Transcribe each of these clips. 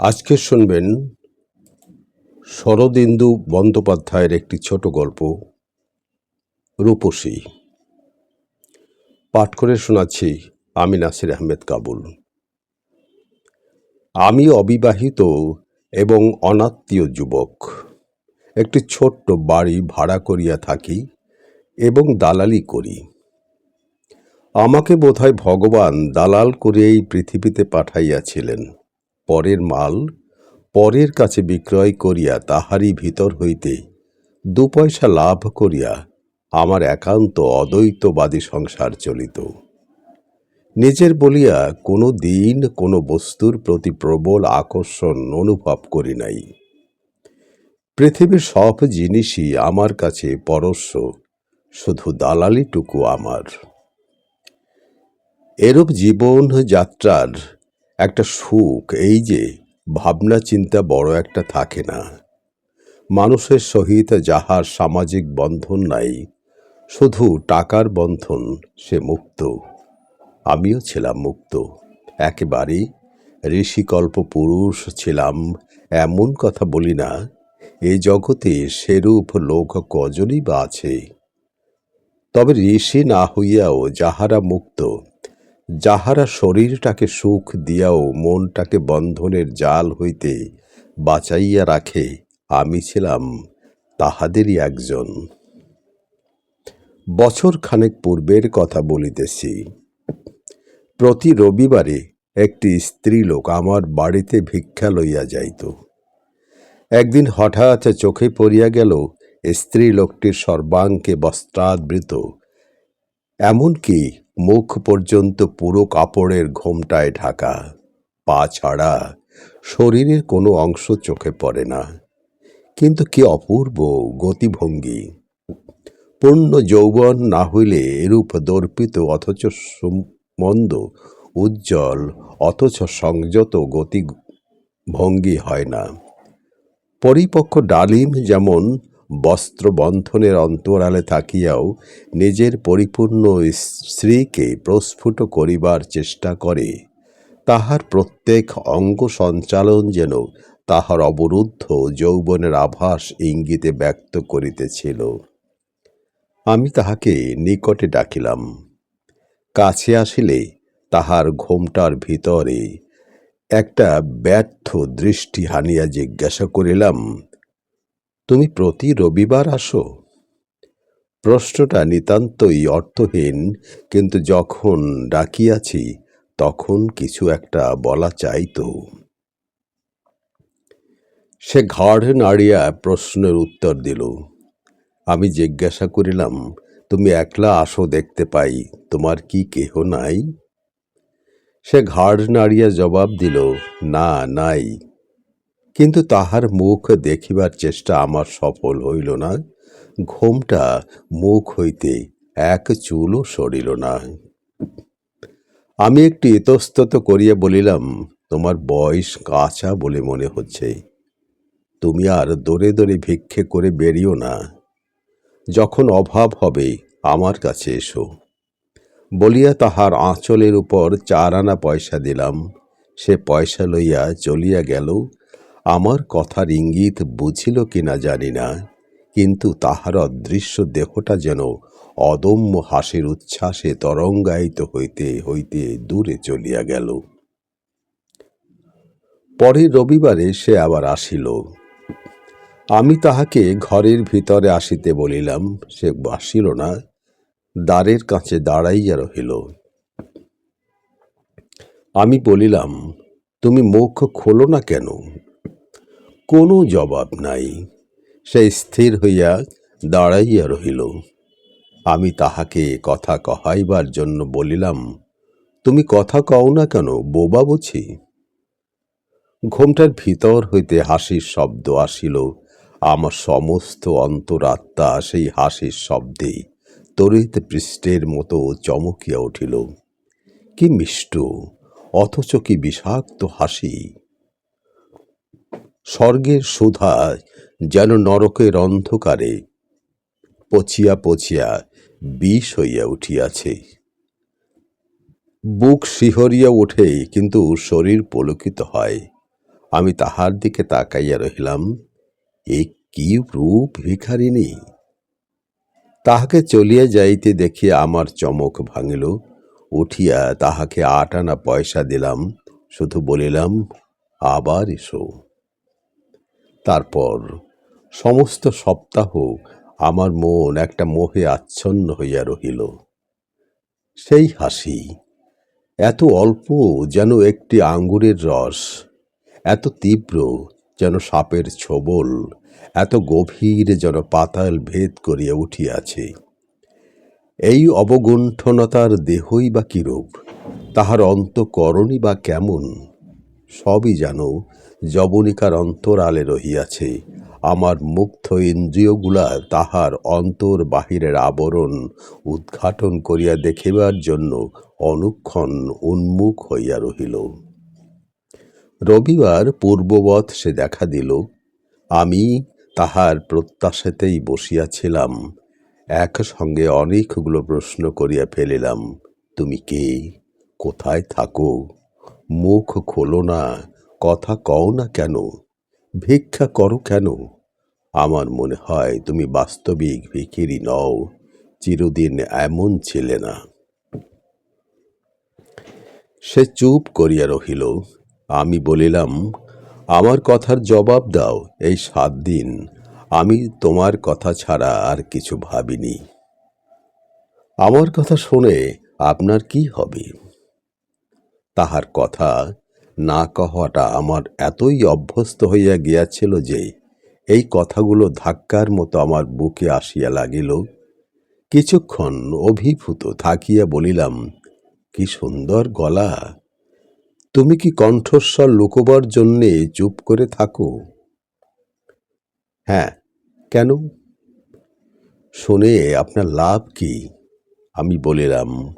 আজকে শুনবেন শরদিন্দু বন্দ্যোপাধ্যায়ের একটি ছোট গল্প, রূপসী। পাঠ করে শোনাচ্ছি আমি নাসির আহমেদ কাবুল। আমি অবিবাহিত এবং অনাত্মীয় যুবক। একটি ছোট্ট বাড়ি ভাড়া করিয়া থাকি এবং দালালি করি। আমাকে বোধহয় ভগবান দালাল করে এই পৃথিবীতে পাঠাইয়াছিলেন। পরের মাল পরের কাছে বিক্রয় করিয়া তাহারই ভিতর হইতে দু পয়সা লাভ করিয়া আমার একান্ত অদ্বৈতবাদী সংসার চলিত। নিজের বলিয়া কোনো দিন কোনো বস্তুর প্রতি প্রবল আকর্ষণ অনুভব করি নাই। পৃথিবীর সব জিনিসই আমার কাছে পরস্য, শুধু দালালিটুকু আমার। এরূপ জীবন যাত্রার একটা সুখ, এই যে ভাবনা চিন্তা বড় একটা থাকে না। মানুষের সহিত যাহার সামাজিক বন্ধন নাই, শুধু টাকার বন্ধন সে মুক্ত। আমিও ছিলাম মুক্ত। একেবারে ঋষিকল্প পুরুষ ছিলাম, এমন কথা বলি না। এ জগতে সেরূপ লোক কজনই বা আছে। তবে ঋষি না হইয়াও যাহারা মুক্ত যাহারা শরীরটাকে সুখ দিয়াও মনটাকে বন্ধনের জাল হইতে বাঁচাইয়া রাখে, আমি ছিলাম তাহাদেরই একজন। বছর খানেক পূর্বের কথা বলিতেছি। প্রতি রবিবারে একটি স্ত্রীলোক আমার বাড়িতে ভিক্ষা লইয়া যাইত। একদিন হঠাৎ চোখে পড়িয়া গেল স্ত্রী লোকটির সর্বাঙ্গে বস্ত্রাবৃত। এমনকি মুখ পর্যন্ত পুরো কাপড়ের ঘোমটায় ঢাকা, পা ছাড়া, শরীরের কোনো অংশ চোখে পড়ে না। কিন্তু কি অপূর্ব গতিভঙ্গি। পূর্ণ যৌবন না হইলে এরূপ দর্পিত অথচ মন্দ উজ্জ্বল, অথচ সংযত গতি ভঙ্গি হয় না। পরিপক্ক ডালিম যেমন বস্ত্রবন্ধনের অন্তরালে থাকিয়াও নিজের পরিপূর্ণ স্ত্রীকে প্রস্ফুট করিবার চেষ্টা করে। তাহার প্রত্যেক অঙ্গ সঞ্চালন যেন তাহার অবরুদ্ধ যৌবনের আভাস ইঙ্গিতে ব্যক্ত করিতেছিল। আমি তাহাকে নিকটে ডাকিলাম। কাছে আসিলে তাহার ঘোমটার ভিতরে একটা ব্যর্থ দৃষ্টি হানিয়া জিজ্ঞাসা করিলাম তুমি প্রতি রবিবার আসো। প্রশ্নটা নিতান্তই অর্থহীন, কিন্তু যখন ডাকিয়াছি, তখন কিছু একটা বলা চাইতো সে ঘাড় নাড়িয়া প্রশ্নের উত্তর দিল। আমি জিজ্ঞাসা করিলাম, তুমি একলা আসো দেখতে পাই, তোমার কি কেহ নাই? সে ঘাড় নাড়িয়া জবাব দিল, না, নাই। কিন্তু তাহার মুখ দেখিবার চেষ্টা আমার সফল হইল না ঘোমটা মুখ হইতে এক চুলও সরিল না আমি একটি ইতস্তত করিয়া বলিলাম, তোমার বয়স কাঁচা বলে মনে হচ্ছে। তুমি আর দরে দরে ভিক্ষে করে বেরিও না। যখন অভাব হবে, আমার কাছে এসো। বলিয়া তাহার আঁচলের উপর চার আনা পয়সা দিলাম। সে পয়সা লইয়া চলিয়া গেল। আমার কথার ইঙ্গিত বুঝিল কিনা জানি না, কিন্তু তাহার অদৃশ্য দেহটা যেন অদম্য হাসির উচ্ছ্বাসে তরঙ্গায়িত হইতে হইতে দূরে চলিয়া গেল। পরের রবিবারে সে আবার আসিল। আমি তাহাকে ঘরের ভিতরে আসিতে বলিলাম, সে আসিল না, দ্বারের কাছে দাঁড়াইয়া রহিল। আমি বলিলাম, তুমি মুখ খোলো না কেন? কোনো জবাব নাই। সে স্থির হইয়া দাঁড়াইয়া রহিল। আমি তাহাকে কথা কহাইবার জন্য বলিলাম, তুমি কথা কও না কেন, বোবা বুঝি? ঘোমটার ভিতর হইতে হাসির শব্দ আসিল। আমার সমস্ত অন্তরাত্মা সেই হাসির শব্দে তরিত পৃষ্ঠের মতো চমকিয়া উঠিল। কি মিষ্ট, অথচ কি বিষাক্ত হাসি? স্বর্গের সুধা যেন নরকের অন্ধকারে পচিয়া পচিয়া বিষ হইয়া উঠিয়াছে। বুক শিহরিয়া ওঠে, কিন্তু শরীর পলকিত হয়। আমি তাহার দিকে তাকাইয়া রহিলাম, এ কি রূপ ভিখারিনী তাহাকে চলিয়া যাইতে দেখিয়া আমার চমক ভাঙিল, উঠিয়া তাহাকে আট আনা পয়সা দিলাম, শুধু বলিলাম, আবার এসো। তারপর সমস্ত সপ্তাহ আমার মন একটা মোহে আচ্ছন্ন হইয়া রহিল। সেই হাসি, এত অল্প যেন একটি আঙ্গুরের রস, এত তীব্র যেন সাপের ছোবল, এত গভীর যেন পাতাল ভেদ করিয়া উঠিয়াছে। এই অবগুণ্ঠনতার দেহই বা কিরূপ, তাহার অন্তকরণই বা কেমন? সবই যেন যবনিকার অন্তরালে রহিয়াছে। আমার মুগ্ধ ইন্দ্রিয়গুলা তাহার অন্তর বাহিরের আবরণ উদ্ঘাটন করিয়া দেখিবার জন্য অনুক্ষণ উন্মুখ হইয়া রহিল। রবিবার পূর্ববৎ সে দেখা দিল, আমি তাহার প্রত্যাশাতেই বসিয়াছিলাম। একসঙ্গে অনেকগুলো প্রশ্ন করিয়া ফেলিলাম, তুমি কে? কোথায় থাকো? মুখ খোলো না, কথা কও না কেন? ভিক্ষা করো কেন? আমার মনে হয় তুমি বাস্তবিক ভিখিরি নও, চিরদিন এমন ছিলে না। সে চুপ করিয়া রহিল। আমি বলিলাম, আমার কথার জবাব দাও, এই সাত দিন আমি তোমার কথা ছাড়া আর কিছু ভাবিনি। আমার কথা শুনে আপনার কি হবে? তাহার কথা না কহটা আমার এতই অভ্যস্ত হইয়া গিয়াছিল যে এই কথাগুলো ধাক্কার মতো আমার বুকে আসিয়া লাগিল। কিছুক্ষণ অভিভূত থাকিয়া বলিলাম, কি সুন্দর গলা! তুমি কি কণ্ঠস্বর লুকোবার জন্যে চুপ করে থাকো? হ্যাঁ কেন? শুনে আপনার লাভ কি? আমি বলিলাম,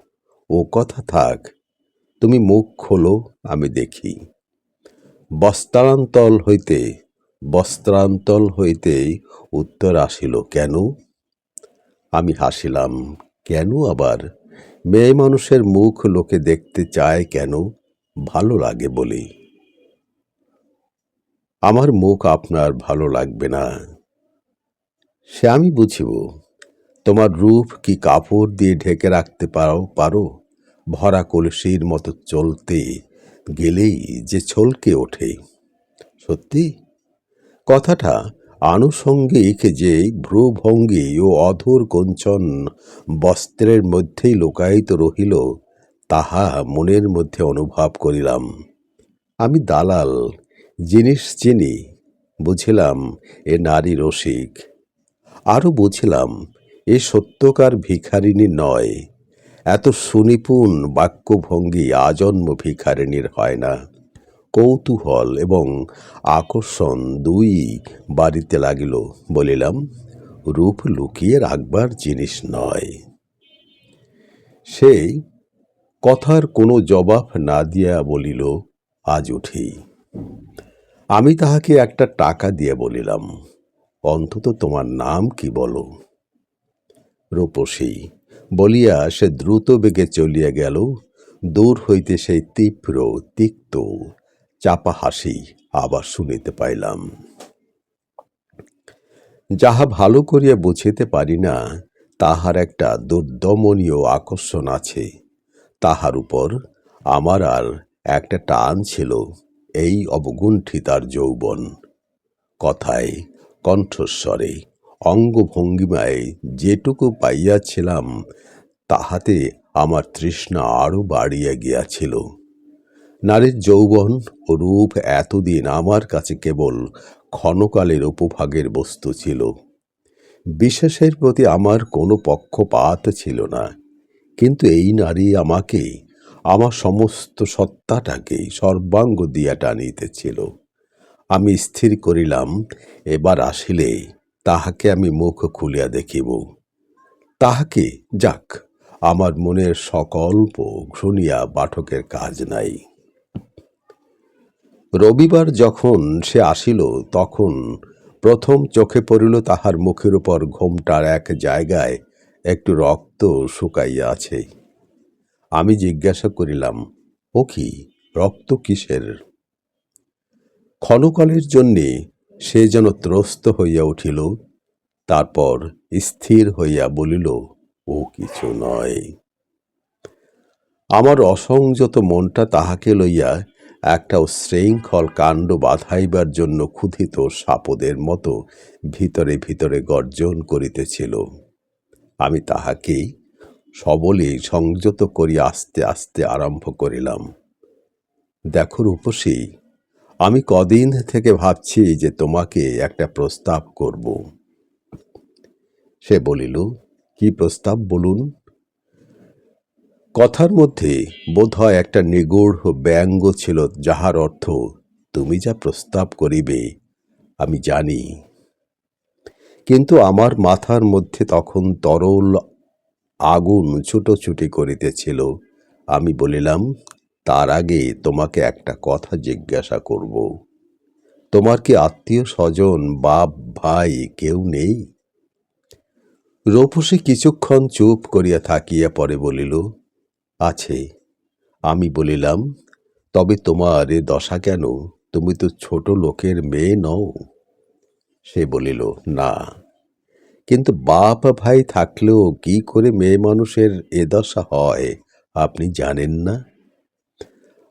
ও কথা থাক তুমি মুখ খোলো, আমি দেখি। বস্ত্রান্তল হইতে বস্ত্রান্তল হইতে উত্তর আসিল, কেন? আমি হাসিলাম, কেন আবার? মেয়ে মানুষের মুখ লোকে দেখতে চায় কেন? ভালো লাগে বলি। আমার মুখ আপনার ভালো লাগবে না। সে আমি বুঝিব, তোমার রূপ কি কাপড় দিয়ে ঢেকে রাখতে পারো পারো? ভরা কলসির মতো চলতে গেলেই যে ছলকে ওঠে। সত্যি? কথাটা আনুষঙ্গিক যে ভ্রুভঙ্গি ও অধর কঞ্চন বস্ত্রের মধ্যেই লোকায়িত রহিল, তাহা মনের মধ্যে অনুভব করিলাম। আমি দালাল, জিনিস চিনি, বুঝিলাম এ নারী রসিক। আরও বুঝিলাম, এ সত্যকার ভিখারিণী নয়। এত সুনিপুণ বাক্যভঙ্গি আজন্ম ভিখারিণীর হয় না। কৌতূহল এবং আকর্ষণ দুই বাড়িতে লাগিল, বলিলাম, রূপ লুকিয়ে রাখবার জিনিস নয়। সেই কথার কোনো জবাব না দিয়া বলিল, আজ উঠি। আমি তাহাকে একটা টাকা দিয়ে বলিলাম, অন্তত তোমার নাম কি বলো? রূপসী। বলিয়া সে দ্রুত বেগে চলিয়া গেল। দূর হইতে সেই তীব্র, তিক্ত, চাপা হাসি আবার শুনিতে পাইলাম। যাহা ভালো করিয়া বুঝিতে পারি না, তাহার একটা দুর্দমনীয় আকর্ষণ আছে। তাহার উপর আমার আর একটা টান ছিল, এই অবগুণ্ঠিতার যৌবন। কথায় কণ্ঠস্বরে অঙ্গভঙ্গিমায় যেটুকু পাইয়াছিলাম, তাহাতে আমার তৃষ্ণা আরও বাড়িয়া গিয়াছিল। নারীর যৌবন ও রূপ এতদিন আমার কাছে কেবল ক্ষণকালের উপভাগের বস্তু ছিল। বিশেষের প্রতি আমার কোনো পক্ষপাত ছিল না। কিন্তু এই নারী আমাকে, আমার সমস্ত সত্তাটাকে সর্বাঙ্গ দিয়া টানিতেছিল। আমি স্থির করিলাম, এবার আসিলে তাহাকে আমি মুখ খুলিয়া দেখিব। তাহাকে, যাক, আমার মনের সকল্প শুনিয়া পাঠকের কাজ নাই। রবিবার যখন সে আসিল, তখন প্রথম চোখে পড়িল তাহার মুখের উপর ঘোমটার এক জায়গায় একটু রক্ত শুকাইয়া আছে। আমি জিজ্ঞাসা করিলাম, ও কি, রক্ত কিসের? ক্ষণকালের জন্যে সে যেন ত্রস্ত হইয়া উঠিল, তারপর স্থির হইয়া বলিল, ও কিছু নয়। আমার অসংযত মনটা তাহাকে লইয়া একটা উশৃঙ্খল কাণ্ড বাধাইবার জন্য ক্ষুধিত সাপদের মতো ভিতরে ভিতরে গর্জন করিতেছিল। আমি তাহাকে সবলে সংযত করিয়া আস্তে আস্তে আরম্ভ করিলাম। দেখো রূপসী আমি কদিন থেকে ভাবছি যে তোমাকে একটা প্রস্তাব করব। সে বলিল, কি প্রস্তাব বলুন? কথার মধ্যে বোধহয় একটা নিগূঢ় ব্যঙ্গ ছিল, যাহার অর্থ, তুমি যা প্রস্তাব করিবে, আমি জানি। কিন্তু আমার মাথার মধ্যে তখন তরল আগুন ছুটোছুটি করিতেছিল। আমি বলিলাম তার আগে তোমাকে একটা কথা জিজ্ঞাসা করব। তোমার কি আত্মীয় স্বজন বাপ, ভাই কেউ নেই? রূপসী কিছুক্ষণ চুপ করিয়া থাকিয়া পরে বলিল, আছে। আমি বলিলাম, তবে তোমার এ দশা কেন? তুমি তো ছোট লোকের মেয়ে নও। সে বলিল, না। কিন্তু বাপ ভাই থাকলেও কি করে মেয়ে মানুষের এ দশা হয়, আপনি জানেন না?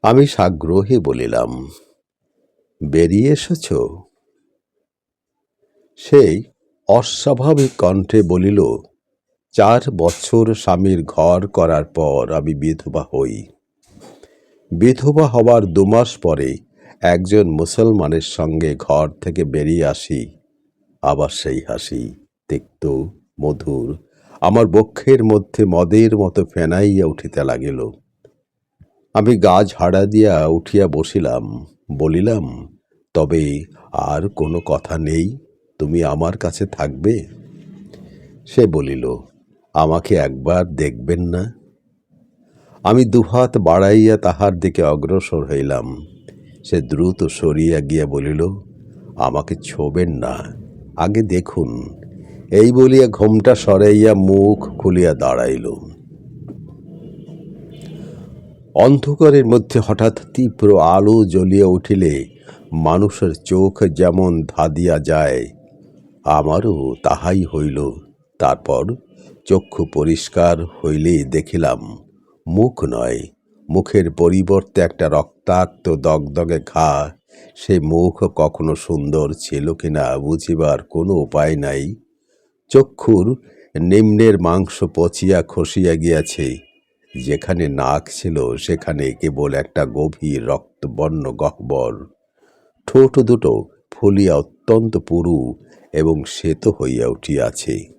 আমি সাগ্রহে বলিলাম, বেরিয়ে এসেছ? সেই অস্বাভাবিক কণ্ঠে বলিল, চার বছর স্বামীর ঘর করার পর আমি বিধবা হই। বিধবা হবার দুমাস পরে একজন মুসলমানের সঙ্গে ঘর থেকে বেরিয়ে আসি, আবার সেই হাসি, তিক্ত, মধুর, আমার বক্ষের মধ্যে মদের মতো ফেনাইয়া উঠিতে লাগিল। আমি গা ঝাড়া দিয়া উঠিয়া বসিলাম, বলিলাম, তবে আর কোনো কথা নেই, তুমি আমার কাছে থাকবে? সে বলিল, আমাকে একবার দেখবেন না? আমি দুহাত বাড়াইয়া তাহার দিকে অগ্রসর হইলাম। সে দ্রুত সরিয়া গিয়া বলিল, আমাকে ছোবেন না, আগে দেখুন। এই বলিয়া ঘোমটা সরাইয়া মুখ খুলিয়া দাঁড়াইল। অন্ধকারের মধ্যে হঠাৎ তীব্র আলো জ্বলিয়া উঠিলে মানুষের চোখ যেমন ধাদিয়া যায়, আমারও তাহাই হইল। তারপর চক্ষু পরিষ্কার হইলেই দেখিলাম, মুখ নয়, মুখের পরিবর্তে একটা রক্তাক্ত দগদগে ঘা। সে মুখ কখনো সুন্দর ছিল কিনা বুঝিবার কোনো উপায় নাই। চক্ষুর নিম্নের মাংস পচিয়া খসিয়া গিয়াছে। যেখানে নাক ছিল, সেখানে কেবল একটা গভীর রক্তবর্ণ গহ্বর। ঠোঁট দুটো ফুলিয়া অত্যন্ত পুরু এবং শ্বেত হইয়া উঠিয়াছে।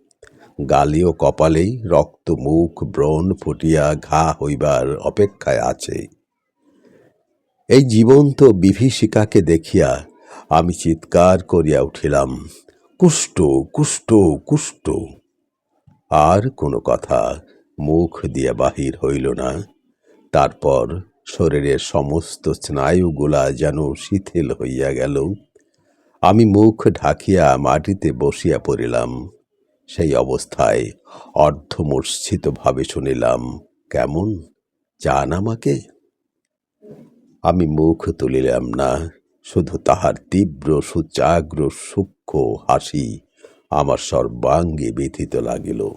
গালীয় কপালেই রক্ত, মুখ, ব্রণ ফুটিয়া ঘা হইবার অপেক্ষায় আছে। এই জীবন্ত বিভীষিকাকে দেখিয়া আমি চিৎকার করিয়া উঠিলাম, কুষ্ঠ কুষ্ঠ কুষ্ঠ। আর কোনো কথা মুখ দিয়া বাহির হইল না। তারপর শরীরের সমস্ত স্নায়ুগুলা যেন শিথিল হইয়া গেল। আমি মুখ ঢাকিয়া মাটিতে বসিয়া পড়িলাম। সেই অবস্থায় অর্ধমূর্ছিতভাবে শুনিলাম, কেমন? চান আমাকে? আমি মুখ তুলিলাম না, শুধু তাহার তীব্র, সুচাগ্র, সূক্ষ্ম হাসি আমার সর্বাঙ্গে ব্যথিত লাগিল।